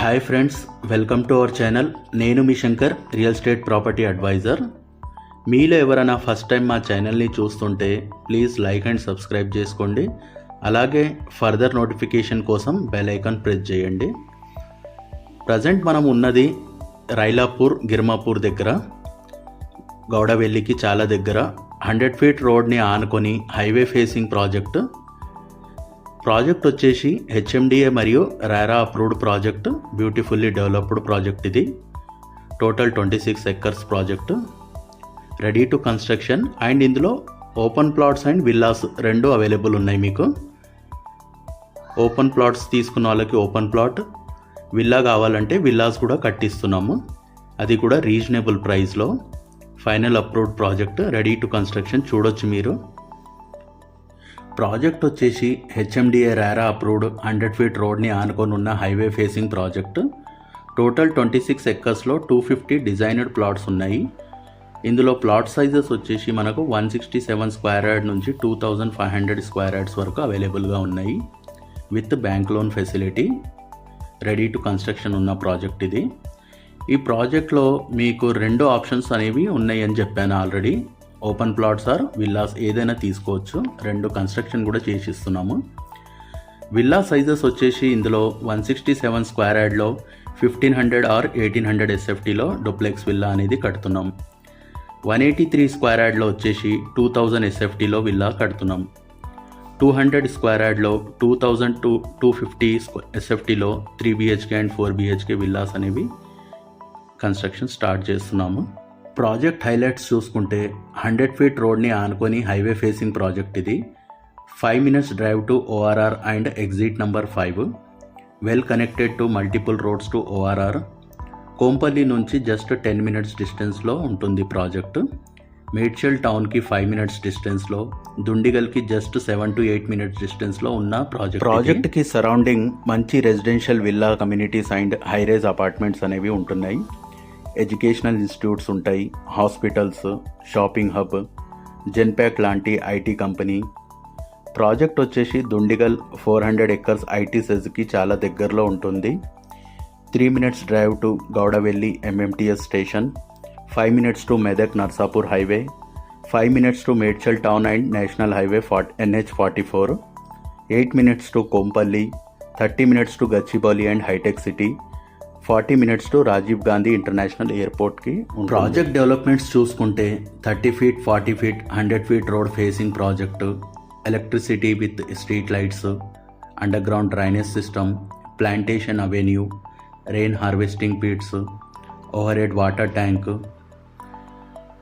Hi friends welcome to our channel నేను మీ Shankar real estate property advisor మీలో ఎవరైనా first time మా ఛానల్ని చూస్తుంటే ప్లీజ్ లైక్ అండ్ సబ్స్క్రైబ్ చేసుకోండి. అలాగే ఫర్దర్ నోటిఫికేషన్ కోసం బెల్ ఐకాన్ ప్రెస్ చేయండి. ప్రజెంట్ మనం ఉన్నది రైలాపూర్ గిర్మాపూర్ దగ్గర. గౌడవెల్లికి చాలా దగ్గర. హండ్రెడ్ ఫీట్ రోడ్ని ఆనుకొని హైవే ఫేసింగ్ ప్రాజెక్టు ప్రాజెక్ట్ వచ్చేసి హెచ్ఎండిఏ మరియు RERA approved project beautifully developed project ఇది. Total twenty six acres project. Ready to construction and ఇందులో ఓపెన్ ప్లాట్స్ అండ్ విల్లాస్ రెండు అవైలబుల్ ఉన్నాయి మీకు. ఓపెన్ ప్లాట్స్ తీసుకున్న వాళ్ళకి ఓపెన్ ప్లాట్. విల్లా కావాలంటే విల్లాస్ కూడా కట్టిస్తున్నాము. అది కూడా రీజనబుల్ ప్రైస్లో. Final approved project ready to construction చూడొచ్చు మీరు. ప్రాజెక్ట్ వచ్చేసి హెచ్ఎండిఏ రారా అప్రూవ్డ్ హండ్రెడ్ ఫీట్ రోడ్ని ఆనుకొని ఉన్న highway facing project. Total twenty six ఎక్కర్స్లో two fifty designed plots ఉన్నాయి. ఇందులో ప్లాట్ సైజెస్ వచ్చేసి మనకు one sixty seven square yard నుంచి two thousand five hundred square yards వరకు అవైలబుల్గా ఉన్నాయి. With bank loan facility ready to construction ఉన్న ప్రాజెక్ట్ ఇది. ఈ ప్రాజెక్ట్లో మీకు రెండు ఆప్షన్స్ అనేవి ఉన్నాయని చెప్పాను already. Open plots or villas ఏదైనా తీసుకోవచ్చు. రెండు కన్స్ట్రక్షన్ కూడా చేసిస్తున్నాము. విల్లా సైజెస్ వచ్చేసి ఇందులో వన్ సిక్స్టీ సెవెన్ స్క్వేర్ యార్డ్లో fifteen hundred or eighteen hundred ఎస్ఎఫ్టీలో duplex villa అనేది కడుతున్నాం. వన్ ఎయిటీ త్రీ స్క్వేర్ యార్డ్లో వచ్చేసి టూ థౌజండ్ ఎస్ఎఫ్టీలో విల్లా కడుతున్నాం. టూ హండ్రెడ్ స్క్వేర్ యార్డ్లో two thousand two two fifty ఎస్ఎఫ్టీలో three BHK and four BHK villas అనేవి construction start చేస్తున్నాము. ప్రాజెక్ట్ హైలైట్స్ చూసుకుంటే హండ్రెడ్ ఫీట్ రోడ్ని ఆనుకొని హైవే ఫేసింగ్ ప్రాజెక్ట్ ఇది. Five minutes drive to ORR and exit number five. Well connected to multiple roads to ORR. Kompally నుంచి just ten minutes డిస్టెన్స్లో ఉంటుంది project. Medchal టౌన్కి ఫైవ్ మినిట్స్ డిస్టెన్స్లో దుండిగల్కి just seven to eight minutes డిస్టెన్స్లో ఉన్న project ప్రాజెక్ట్కి surrounding మంచి residential villa communities and highrise apartments అనేవి ఉంటున్నాయి. ఎడ్యుకేషనల్ ఇన్స్టిట్యూట్స్ ఉంటాయి. హాస్పిటల్స్ షాపింగ్ హబ్ జెన్పాక్ లాంటి ఐటీ కంపెనీ. ప్రాజెక్ట్ వచ్చేసి Dundigal four hundred acres IT సెజ్కి చాలా దగ్గరలో ఉంటుంది. Three minutes drive to Gowdavelli MMTS station. Five minutes to Medak Narsapur highway. Five minutes to Medchal town and national highway fort NH forty four. Eight minutes to Kompally. Thirty minutes to Gachibowli and hitech City. Forty minutes to Rajiv Gandhi international ఎయిర్పోర్ట్కి project developments చూసుకుంటే thirty feet forty feet hundred feet road facing project electricity with street lights underground drainage system plantation avenue rain harvesting pits overhead water tank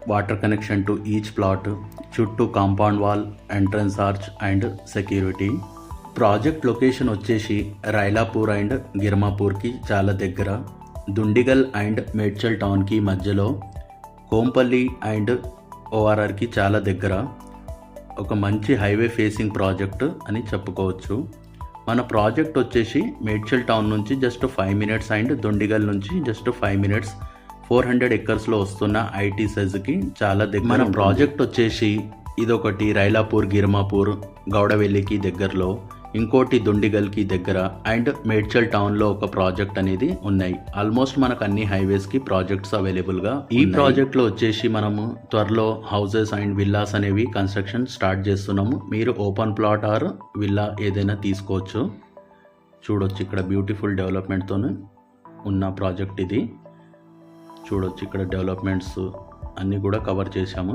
water connection to each plot చుట్టూ compound wall entrance arch and security project location వచ్చేసి Railapur and గిర్మాపూర్కి చాలా దగ్గర Dundigal and Medchal టౌన్కి మధ్యలో Kompally and ఓఆర్ఆర్కి చాలా దగ్గర. ఒక మంచి హైవే ఫేసింగ్ ప్రాజెక్ట్ అని చెప్పుకోవచ్చు. మన ప్రాజెక్ట్ వచ్చేసి మేడ్చల్ టౌన్ నుంచి just five minutes and Dundigal నుంచి just five minutes. Four hundred ఎక్కర్స్లో వస్తున్న ఐటీ సైజుకి చాలా దగ్గర. మన ప్రాజెక్ట్ వచ్చేసి ఇదొకటి రైలాపూర్ గిర్మాపూర్ గౌడవెల్లికి దగ్గరలో. ఇంకోటి దుండిగల్కి దగ్గర అండ్ మేడ్చల్ టౌన్లో ఒక ప్రాజెక్ట్ అనేది ఉన్నాయి. ఆల్మోస్ట్ మనకు అన్ని హైవేస్కి ప్రాజెక్ట్స్ అవైలబుల్గా ఈ ప్రాజెక్ట్లో వచ్చేసి మనము త్వరలో హౌసెస్ అండ్ విల్లాస్ అనేవి కన్స్ట్రక్షన్ స్టార్ట్ చేస్తున్నాము. మీరు ఓపెన్ ప్లాట్ ఆర్ విల్లా ఏదైనా తీసుకోవచ్చు. చూడొచ్చు ఇక్కడ బ్యూటిఫుల్ డెవలప్మెంట్తో ఉన్న ప్రాజెక్ట్ ఇది. చూడొచ్చు ఇక్కడ డెవలప్మెంట్స్ అన్నీ కూడా కవర్ చేశాము.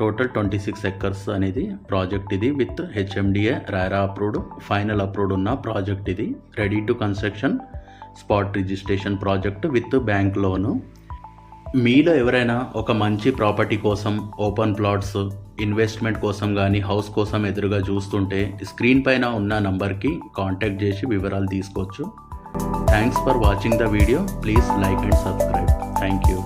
టోటల్ ట్వంటీ సిక్స్ ఎక్కర్స్ అనేది ప్రాజెక్ట్ ఇది with HMDA RERA approved final approved ఉన్న ప్రాజెక్ట్ ఇది. Ready to construction spot registration project with bank loan. మీలో ఎవరైనా ఒక మంచి ప్రాపర్టీ కోసం ఓపెన్ ప్లాట్స్ ఇన్వెస్ట్మెంట్ కోసం కానీ హౌస్ కోసం ఎదురుగా చూస్తుంటే స్క్రీన్ పైన ఉన్న నంబర్కి కాంటాక్ట్ చేసి వివరాలు తీసుకోవచ్చు. Thanks for watching the video. Please like and subscribe. Thank you.